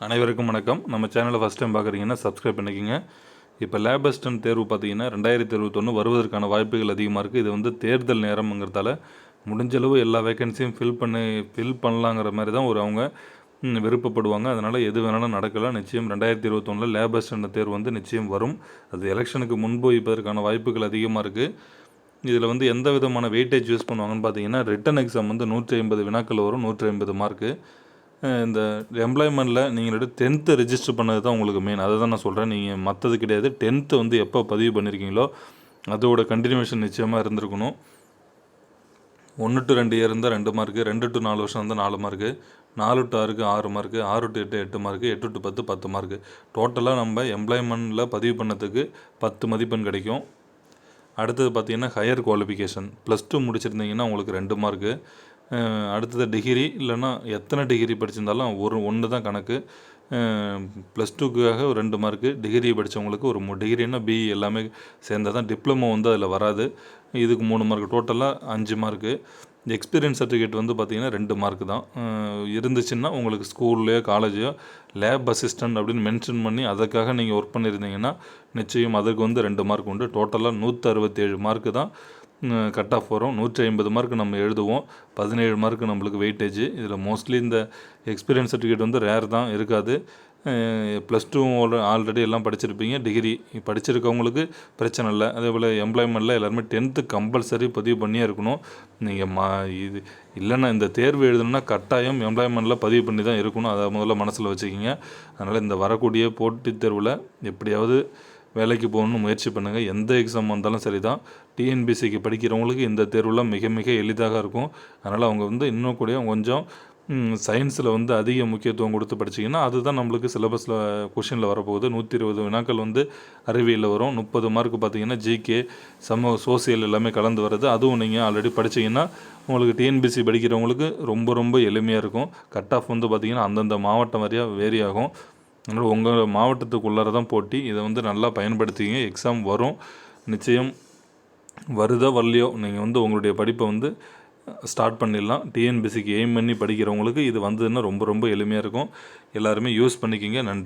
அனைவருக்கும் வணக்கம். நம்ம சேனலை ஃபஸ்ட் டைம் பார்க்குறீங்கன்னா சப்ஸ்கிரைப் பண்ணிக்கோங்க. இப்போ லேப் அசிஸ்டன்ட் தேர்வு பார்த்தீங்கன்னா ரெண்டாயிரத்தி இருபத்தொன்று வருவதற்கான வாய்ப்புகள் அதிகமாக இருக்குது இது வந்து தேர்தல் நேரம்ங்கிறதால முடிஞ்சளவு எல்லா வேகன்சியும் ஃபில் பண்ணி ஃபில் பண்ணலாங்கிற மாதிரி தான் ஒரு அவங்க விருப்பப்படுவாங்க. அதனால் எது வேணாலும் நடக்கலாம். நிச்சயம் ரெண்டாயிரத்தி இருபத்தொன்னில் லேப் அசிஸ்டன்ட் தேர்வு வந்து நிச்சயம் வரும். அது எலெக்ஷனுக்கு முன்பு வைப்பதற்கான வாய்ப்புகள் அதிகமாக இருக்குது இதில் வந்து எந்த விதமான வெயிட்டேஜ் யூஸ் பண்ணுவாங்கன்னு பார்த்தீங்கன்னா ரிட்டன் எக்ஸாம் வந்து நூற்றி ஐம்பது வினாக்கள் வரும் நூற்றி ஐம்பது மார்க்கு இந்த எம்ப்ளாய்மெண்ட்டில் நீங்கள் எடுத்து டென்த்து ரிஜிஸ்டர் பண்ணது தான் உங்களுக்கு மெயின் அதை தான் நான் சொல்கிறேன் நீங்கள் மற்றது கிடையாது. டென்த்து வந்து எப்போ பதிவு பண்ணியிருக்கீங்களோ அதோட கண்டினியூஷன் நிச்சயமாக இருந்திருக்கணும். ஒன்று டு ரெண்டு இயர் இருந்தால் ரெண்டு மார்க்கு ரெண்டு டு நாலு வருஷம் இருந்தால் நாலு மார்க்கு நாலு டு ஆறுக்கு ஆறு மார்க்கு ஆறு டு எட்டு எட்டு மார்க்கு எட்டு டு பத்து பத்து மார்க்கு டோட்டலாக நம்ம எம்ப்ளாய்மெண்ட்டில் பதிவு பண்ணதுக்கு பத்து மதிப்பெண் கிடைக்கும். அடுத்தது பார்த்தீங்கன்னா ஹையர் குவாலிஃபிகேஷன் ப்ளஸ் டூ முடிச்சிருந்தீங்கன்னா உங்களுக்கு ரெண்டு மார்க்கு அடுத்தது டிகிரி இல்லைன்னா எத்தனை டிகிரி படிச்சிருந்தாலும் ஒரு ஒன்று தான் கணக்கு. ப்ளஸ் டூக்காக ஒரு ரெண்டு மார்க்கு டிகிரி படித்தவங்களுக்கு ஒரு டிகிரின்னா பிஇ எல்லாமே சேர்ந்தால் தான் டிப்ளமோ வந்து அதில் வராது. இதுக்கு மூணு மார்க் டோட்டலாக அஞ்சு மார்க்கு எக்ஸ்பீரியன்ஸ் சர்டிஃபிகேட் வந்து பார்த்திங்கன்னா ரெண்டு மார்க் தான். இருந்துச்சுன்னா உங்களுக்கு ஸ்கூல்லையோ காலேஜோ லேப் அசிஸ்டன்ட் அப்படின்னு மென்ஷன் பண்ணி அதுக்காக நீங்கள் ஒர்க் பண்ணியிருந்தீங்கன்னா நிச்சயம் அதுக்கு வந்து ரெண்டு மார்க் உண்டு. டோட்டலாக நூற்றி அறுபத்தேழு மார்க்கு தான். கட் ஆஃப் வரும். நூற்றி ஐம்பது மார்க் நம்ம எழுதுவோம். பதினேழு மார்க் நம்மளுக்கு வெயிட்டேஜ் இதில் மோஸ்ட்லி இந்த எக்ஸ்பீரியன்ஸ் சர்டிஃபிகேட் வந்து ரேர் தான் இருக்காது. ப்ளஸ் டூ ஆல்ரெடி எல்லாம் படிச்சிருப்பீங்க. டிகிரி படிச்சிருக்கவங்களுக்கு பிரச்சனை இல்லை. அதே போல் எம்ப்ளாய்மெண்ட்டில் எல்லாருமே டென்த்து கம்பல்சரி பதிவு பண்ணியே இருக்கணும். நீங்கள் மா இது இல்லைன்னா இந்த தேர்வு எழுதணும்னா கட்டாயம் எம்ப்ளாய்மெண்ட்டில் பதிவு பண்ணி தான் இருக்கணும். அதை முதல்ல மனசில் வச்சுக்கிங்க. அதனால் இந்த வரக்கூடிய போட்டித் தேர்வில் எப்படியாவது வேலைக்கு போகணும்னு முயற்சி பண்ணுங்கள் எந்த எக்ஸாம் வந்தாலும் சரி தான் டிஎன்பிசிக்கு படிக்கிறவங்களுக்கு இந்த தேர்வுலாம் மிக மிக எளிதாக இருக்கும். அதனால் அவங்க வந்து இன்னும் கூட கொஞ்சம் சயின்ஸில் வந்து அதிக முக்கியத்துவம் கொடுத்து படிச்சிங்கன்னா அதுதான் நம்மளுக்கு சிலபஸில் கொஷினில் வரப்போகுது. நூற்றி இருபது வினாக்கள் வந்து அறிவியலில் வரும். முப்பது மார்க் பார்த்தீங்கன்னா ஜிகே சமூக சோசியல் எல்லாமே கலந்து வருது அதுவும் நீங்கள் ஆல்ரெடி படிச்சீங்கன்னா உங்களுக்கு டிஎன்பிசி படிக்கிறவங்களுக்கு ரொம்ப ரொம்ப எளிமையாக இருக்கும். கட் ஆஃப் வந்து பார்த்திங்கன்னா அந்தந்த மாவட்டம் வரையாக வேரி ஆகும். அதனால் உங்கள் மாவட்டத்துக்குள்ளார தான் போட்டி. இதை வந்து நல்லா பயன்படுத்திங்க எக்ஸாம் வரும். நிச்சயம் வருதோ வரலையோ நீங்கள் வந்து உங்களுடைய படிப்பை வந்து ஸ்டார்ட் பண்ணிடலாம். டிஎன்பிசிக்கு எய்ம் பண்ணி படிக்கிறவங்களுக்கு இது வந்ததுன்னா ரொம்ப ரொம்ப எளிமையாக இருக்கும். எல்லாருமே யூஸ் பண்ணிக்கிங்க. நன்றி.